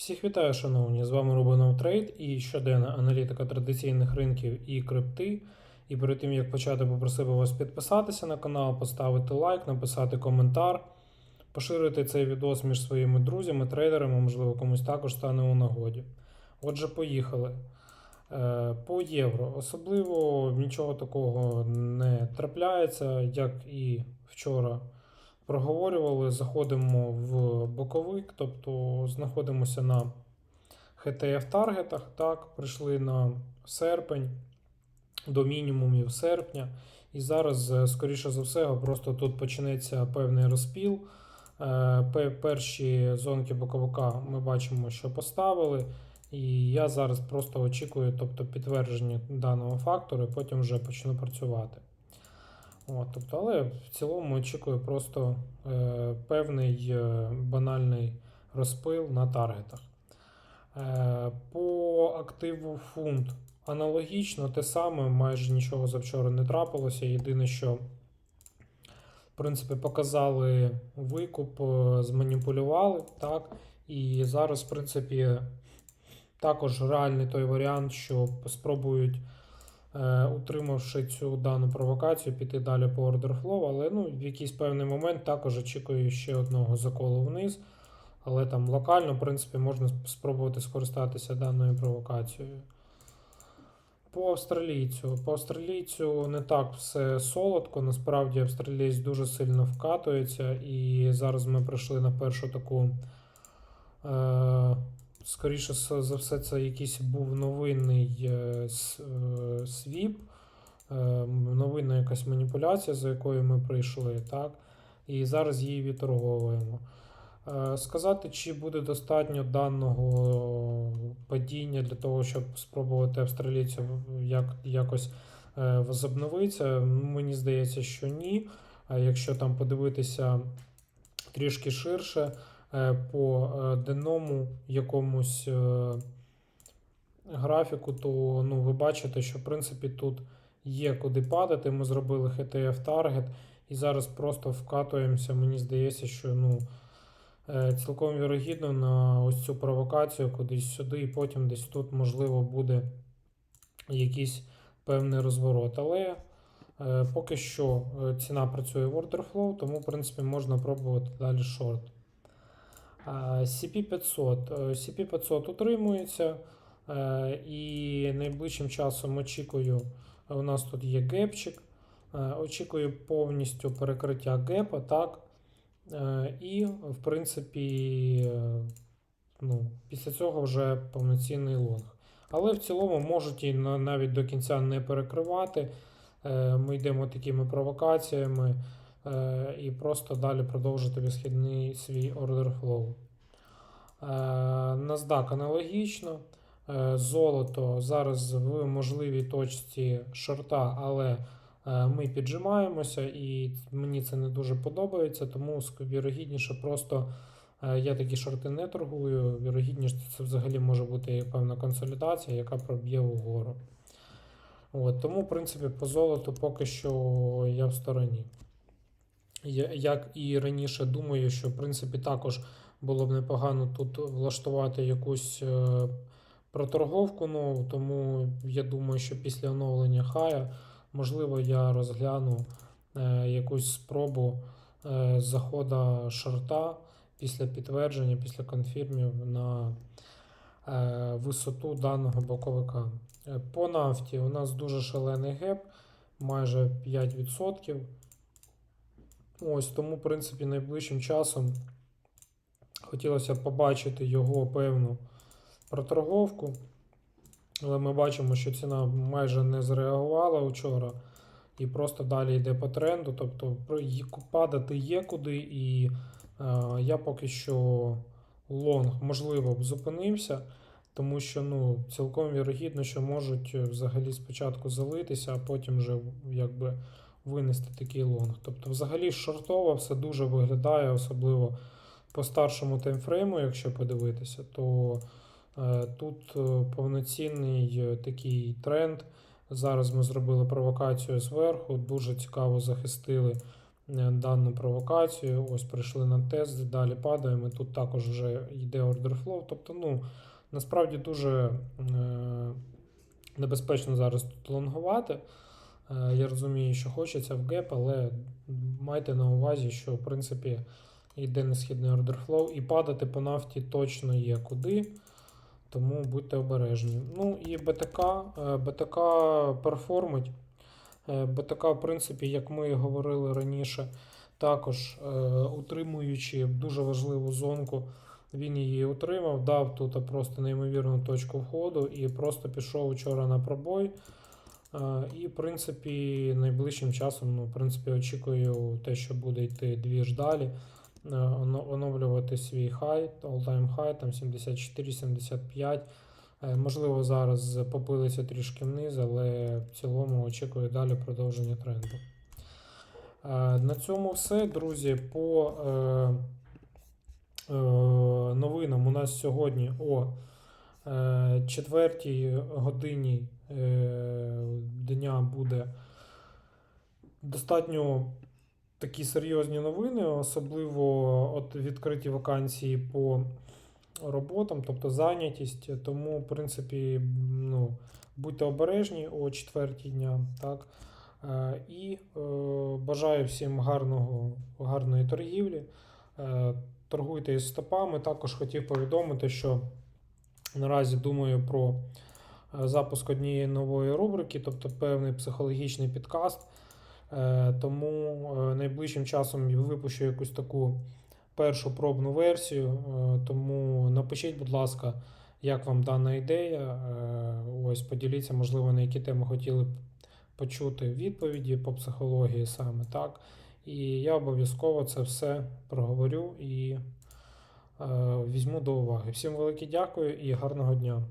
Всіх вітаю, шановні! З вами Рубанов Трейд і щоденна аналітика традиційних ринків і крипти. І перед тим як почати, попросив би вас підписатися на канал, поставити лайк, написати коментар, поширити цей відос між своїми друзями, трейдерами, можливо, комусь також стане у нагоді. Отже, поїхали. Е, По євро. Особливо нічого такого не трапляється, як і вчора проговорювали, заходимо в боковик, тобто знаходимося на HTF таргетах, так, прийшли на серпень до мінімумів серпня. І зараз, е, скоріше за все, просто тут почнеться певний розпіл. Е, Перші зонки боковика ми бачимо, що поставили. І я зараз просто очікую тобто, підтвердження даного фактору, і потім вже почну працювати. От, тобто, але в цілому очікую просто е, певний е, банальний розпил на таргетах. Е, по активу фунт аналогічно те саме, майже нічого за вчора не трапилося. Єдине, що в принципі показали викуп, е, зманіпулювали, так, і зараз, в принципі, також реальний той варіант, що спробують утримавши цю дану провокацію, піти далі по order flow, але ну, в якийсь певний момент також очікую ще одного заколу вниз. Але там локально, в принципі, можна спробувати скористатися даною провокацією. По австралійцю. По австралійцю не так все солодко. Насправді австралієць дуже сильно вкатується, і зараз ми прийшли на першу таку. Е, скоріше за все, це якийсь був новинний е, е, свіп, е, новинна якась маніпуляція, за якою ми прийшли, так? І зараз її відторговуємо. Сказати, чи буде достатньо даного падіння для того, щоб спробувати австралійців як, якось возобновитися, мені здається, що ні. Якщо там подивитися трішки ширше, по е, денному якомусь е, графіку, то ну, ви бачите, що в принципі тут є куди падати. Ми зробили HTF таргет і зараз просто вкатуємося. Мені здається, що ну, е, цілком вірогідно на ось цю провокацію кудись сюди, і потім десь тут можливо буде якийсь певний розворот. Але е, поки що е, ціна працює в order flow, тому в принципі можна пробувати далі шорт. А, CP500. Е, CP500 утримується. е, І найближчим часом очікую, е, у нас тут є гепчик. е, Очікую повністю перекриття гепа, так. Е, І, в принципі, е, ну, після цього вже повноцінний лонг. Але в цілому можуть і навіть до кінця не перекривати. Е, Ми йдемо такими провокаціями е, і просто далі продовжити висхідний свій order flow. Е, NASDAQ аналогічно. Е, Золото зараз в можливій точці шорта, але е, ми піджимаємося, і мені це не дуже подобається, тому вірогідніше просто е, я такі шорти не торгую. Вірогідніше це взагалі може бути певна консолідація, яка проб'є вгору. От, тому, в принципі, по золоту поки що я в стороні. Як і раніше думаю, що в принципі також було б непогано тут влаштувати якусь е, проторговку нову, тому я думаю, що після оновлення хая, можливо, я розгляну е, якусь спробу е, захода шорта після підтвердження, після конфірмів на висоту даного боковика. По нафті у нас дуже шалений геп, майже 5%. Ось тому, в принципі, найближчим часом хотілося б побачити його певну проторговку. Але ми бачимо, що ціна майже не зреагувала вчора і просто далі йде по тренду. Тобто падати є куди, і е, я поки що лонг, можливо, б зупинився, тому що ну, цілком вірогідно, що можуть е, взагалі спочатку залитися, а потім вже якби винести такий лонг. Тобто, взагалі шортово все дуже виглядає, особливо по старшому таймфрейму, якщо подивитися, то е, тут е, повноцінний е, такий тренд. Зараз ми зробили провокацію зверху, дуже цікаво захистили е, дану провокацію. Ось прийшли на тест, далі падаємо. Тут також вже йде order flow. Тобто, ну, насправді дуже е, небезпечно зараз тут лонгувати. Е, Я розумію, що хочеться в геп, але майте на увазі, що в принципі йде несхідний flow, і падати по нафті точно є куди. Тому будьте обережні. Ну і БТК. е, БТК перформить. Е, БТК, в принципі, як ми і говорили раніше, також утримуючи дуже важливу зонку, він її утримав, дав тут просто неймовірну точку входу і просто пішов вчора на пробой. Е, І, в принципі, найближчим часом, ну, в принципі, очікую те, що буде йти дві ж далі. е, Оновлювати свій хай, all-time high, там 74-75. Е, Можливо, зараз попилися трішки вниз, але в цілому очікую далі продовження тренду. На цьому все, друзі. По новинам у нас сьогодні о четвертій годині е, дня буде достатньо такі серйозні новини, особливо от відкриті вакансії по роботам, тобто зайнятість. Тому, в принципі, ну, будьте обережні о четвертій дня. Так? Е, І е, бажаю всім гарного, гарної торгівлі. Е, Торгуйте із стопами. Також хотів повідомити, що наразі думаю про е, запуск однієї нової рубрики, тобто певний психологічний підкаст. Е, Тому е, найближчим часом випущу якусь таку першу пробну версію. Тому напишіть, будь ласка, як вам дана ідея. Ось поділіться, можливо, на які теми хотіли б почути відповіді по психології саме так. І я обов'язково це все проговорю і візьму до уваги. Всім велике дякую і гарного дня!